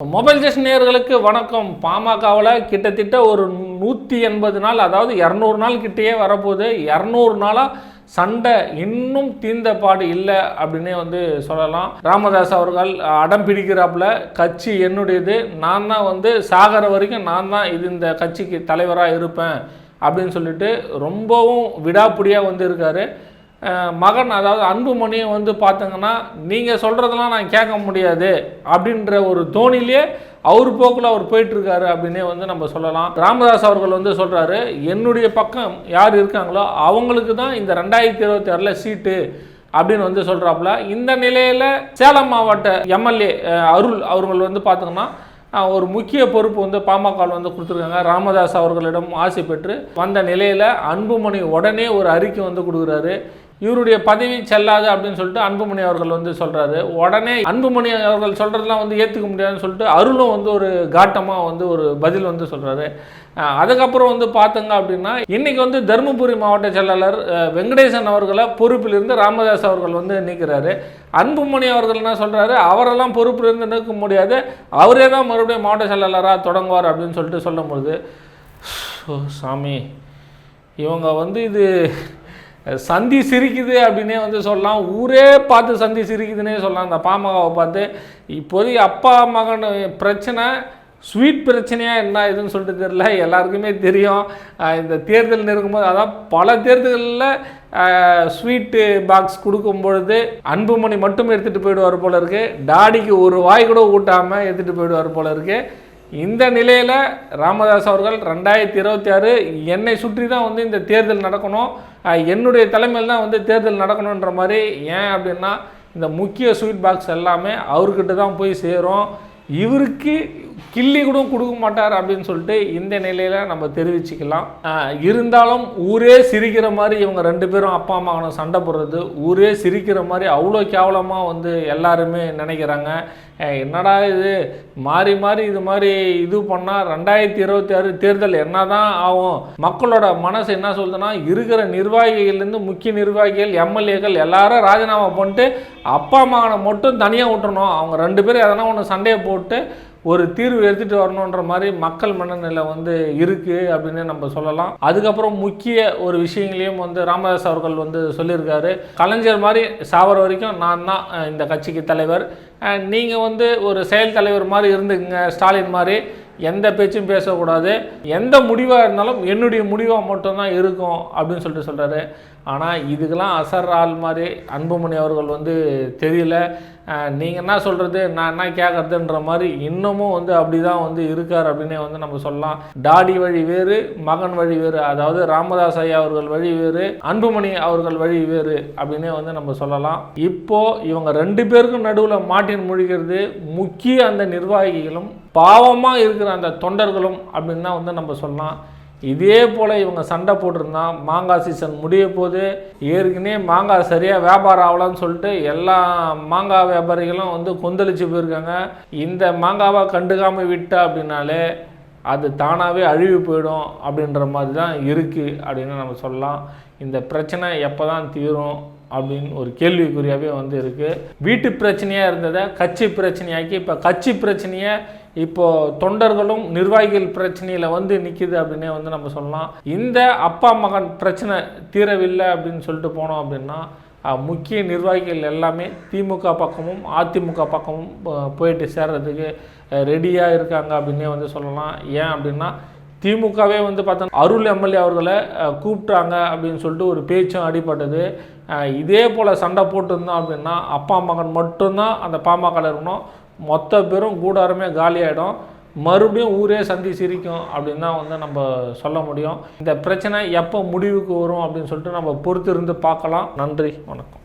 Mobile just நேயர்களுக்கு வணக்கம். பாமகவில் கிட்டத்தட்ட ஒரு நூற்றி எண்பது நாள் அதாவது இரநூறு நாள் கிட்டேயே வரப்போகுது. இரநூறு நாளாக சண்டை இன்னும் தீர்ந்த பாடு இல்லை அப்படின்னே வந்து சொல்லலாம். ராமதாஸ் அவர்கள் அடம் பிடிக்கிறாப்புல. கட்சி என்னுடையது. நான் தான் வந்து சாகர வரைக்கும் நான் தான் இது இந்த கட்சிக்கு தலைவராக இருப்பேன் அப்படின்னு சொல்லிட்டு ரொம்பவும் விடாப்பிடியாக வந்து இருக்காரு மகன் அதாவது அன்புமணியை வந்து பார்த்தீங்கன்னா நீங்கள் சொல்கிறதெல்லாம் நான் கேட்க முடியாது அப்படின்ற ஒரு தோணிலேயே அவர் போக்கில் அவர் போயிட்டுருக்காரு அப்படின்னே வந்து நம்ம சொல்லலாம். ராமதாஸ் அவர்கள் வந்து சொல்கிறாரு என்னுடைய பக்கம் யார் இருக்காங்களோ அவங்களுக்கு தான் இந்த ரெண்டாயிரத்தி இருபத்தி ஆறில் சீட்டு அப்படின்னு வந்து சொல்கிறாப்புல இந்த நிலையில் சேலம் மாவட்ட எம்எல்ஏ அருள் அவர்கள் வந்து பார்த்தோங்கன்னா ஒரு முக்கிய பொறுப்பு வந்து பாமக வந்து கொடுத்துருக்காங்க. ராமதாஸ் அவர்களிடம் ஆசை பெற்று வந்த நிலையில் அன்புமணி உடனே ஒரு அறிக்கை வந்து கொடுக்குறாரு. இவருடைய பதவி செல்லாது அப்படின்னு சொல்லிட்டு அன்புமணி அவர்கள் வந்து சொல்கிறாரு உடனே அன்புமணி அவர்கள் சொல்கிறதுலாம் வந்து ஏற்றுக்க முடியாதுன்னு சொல்லிட்டு அருளும் வந்து ஒரு காட்டமாக வந்து ஒரு பதில் வந்து சொல்கிறாரு அதுக்கப்புறம் வந்து பார்த்தங்க அப்படின்னா இன்றைக்கி வந்து தருமபுரி மாவட்ட செயலாளர் வெங்கடேசன் அவர்களை பொறுப்பிலிருந்து ராமதாஸ் அவர்கள் வந்து நீக்கிறாரு. அன்புமணி அவர்கள் என்ன சொல்கிறாரு அவரெல்லாம் பொறுப்பிலிருந்து நீக்க முடியாது. அவரே தான் மறுபடியும் மாவட்ட செயலாளராக தொடங்குவார் அப்படின்னு சொல்லிட்டு சொல்லும்பொழுது ஓ சாமி இவங்க வந்து இது சந்தி சிரிக்குது அப்படின்னே வந்து சொல்லலாம். ஊரே பார்த்து சந்தி சிரிக்குதுன்னே சொல்லலாம். அந்த பாமகவை பார்த்து இப்போதைக்கு அப்பா மகன் பிரச்சனை ஸ்வீட் பிரச்சனையாக என்ன இதுன்னு சொல்லிட்டு தெரியல. எல்லாருக்குமே தெரியும். இந்த தேர்தல் நெருங்கும்போது அதான் பல தேர்தல்களில் ஸ்வீட்டு பாக்ஸ் கொடுக்கும் பொழுது அன்புமணி மட்டும் எடுத்துகிட்டு போயிடுவார் போல இருக்குது டாடிக்கு ஒரு வாய் கூட ஊட்டாமல் எடுத்துகிட்டு போயிடுவார் போல இருக்குது இந்த நிலையில் ராமதாஸ் அவர்கள் ரெண்டாயிரத்தி இருபத்தி ஆறு என்னை சுற்றி தான் வந்து இந்த தேர்தல் நடக்கணும். என்னுடைய தலைமையில் தான் வந்து தேர்தல் நடக்கணுன்ற மாதிரி ஏன் அப்படின்னா இந்த முக்கிய ஸ்வீட் பாக்ஸ் எல்லாமே அவர்கிட்ட தான் போய் சேரும். இவருக்கு கிள்ளி கூட கொடுக்க மாட்டார் அப்படின்னு சொல்லிட்டு இந்த நிலையில் நம்ம தெரிவிச்சுக்கலாம். இருந்தாலும் ஊரே சிரிக்கிற மாதிரி இவங்க ரெண்டு பேரும் அப்பா அம்மா சண்டை போடுறது ஊரே சிரிக்கிற மாதிரி அவ்வளோ கேவலமாக வந்து எல்லாருமே நினைக்கிறாங்க. என்னடா இது? மாறி மாறி இது மாதிரி இது பண்ணால் ரெண்டாயிரத்தி இருபத்தி ஆறு தேர்தல் என்ன தான் ஆகும்? மக்களோட மனசு என்ன சொல்லுதுன்னா இருக்கிற நிர்வாகிகள்லேருந்து முக்கிய நிர்வாகிகள் எம்எல்ஏக்கள் எல்லாரும் ராஜினாமா பண்ணிட்டு அப்பா அம்மாவை மட்டும் தனியாக விட்டுறணும். அவங்க ரெண்டு பேரும் எதனா ஒன்று சண்டையை போட்டு ஒரு தீர்வு எடுத்துகிட்டு வரணுன்ற மாதிரி மக்கள் மனநிலை வந்து இருக்குது அப்படின்னு நம்ம சொல்லலாம். அதுக்கப்புறம் முக்கிய ஒரு விஷயங்களையும் வந்து ராமதாஸ் அவர்கள் வந்து சொல்லியிருக்காரு. கலைஞர் மாதிரி சாவர வரைக்கும் நான் தான் இந்த கட்சிக்கு தலைவர். நீங்கள் வந்து ஒரு செயல் தலைவர் மாதிரி இருந்துக்குங்க ஸ்டாலின் மாதிரி. எந்த பேச்சும் பேசக்கூடாது. எந்த முடிவாக இருந்தாலும் என்னுடைய முடிவாக மட்டும்தான் இருக்கும் அப்படின்னு சொல்லிட்டு சொல்கிறாரு ஆனால் இதுக்கெல்லாம் அசர் ஆள் மாதிரி அன்புமணி அவர்கள் வந்து தெரியல. நீங்கள் என்ன சொல்கிறது நான் என்ன கேட்குறதுன்ற மாதிரி இன்னமும் வந்து அப்படி தான் வந்து இருக்கார் அப்படின்னே வந்து நம்ம சொல்லலாம். டாடி வழி வேறு மகன் வழி வேறு அதாவது ராமதாஸ் ஐயா அவர்கள் வழி வேறு அன்புமணி அவர்கள் வழி வேறு அப்படின்னே வந்து நம்ம சொல்லலாம். இப்போது இவங்க ரெண்டு பேருக்கும் நடுவில் மாட்டின் முழிக்கிறது முக்கிய அந்த நிர்வாகிகளும் பாவமாக இருக்கிற அந்த தொண்டர்களும் அப்படின்னு தான் வந்து நம்ம சொல்லலாம். இதே போல் இவங்க சண்டை போட்டிருந்தா மாங்காய் சீசன் முடிய போது ஏற்கனவே மாங்காய் சரியாக வியாபாரம் ஆகலான்னு சொல்லிட்டு எல்லா மாங்காய் வியாபாரிகளும் வந்து கொந்தளிச்சு போயிருக்காங்க. இந்த மாங்காவை கண்டுக்காமல் விட்டா அப்படின்னாலே அது தானாகவே அழிவு போயிடும் அப்படின்ற மாதிரி தான் இருக்குது அப்படின்னு நம்ம சொல்லலாம். இந்த பிரச்சனை எப்போ தான் தீரும் அப்படின்னு ஒரு கேள்விக்குறியாகவே வந்து இருக்குது வீட்டு பிரச்சனையாக இருந்ததை கட்சி பிரச்சனையாக்கி இப்போ கட்சி பிரச்சனையை இப்போ தொண்டர்களும் நிர்வாகிகள் பிரச்சனையில் வந்து நிற்கிது அப்படின்னே வந்து நம்ம சொல்லலாம். இந்த அப்பா மகன் பிரச்சனை தீரவில்லை அப்படின்னு சொல்லிட்டு போனோம் அப்படின்னா முக்கிய நிர்வாகிகள் எல்லாமே திமுக பக்கமும் அதிமுக பக்கமும் போயிட்டு சேர்றதுக்கு ரெடியாக இருக்காங்க அப்படின்னே வந்து சொல்லலாம். ஏன் அப்படின்னா திமுகவே வந்து பார்த்தோன்னா அருள் எம்எல்ஏ அவர்களை கூப்பிட்டாங்க அப்படின்னு சொல்லிட்டு ஒரு பேச்சும் அடிபட்டது. இதே போல் சண்டை போட்டிருந்தோம் அப்படின்னா அப்பா மகன் மட்டும்தான் அந்த பாமக இருக்கணும். மொத்த பேரும் கூடாரமே காலியாயிடும். மறுபடியும் ஊரே சந்தி சிரிக்கும் அப்படின்னு தான் வந்து நம்ம சொல்ல முடியும். இந்த பிரச்சனை எப்போ முடிவுக்கு வரும் அப்படின்னு சொல்லிட்டு நம்ம பொறுத்திருந்து பார்க்கலாம். நன்றி வணக்கம்.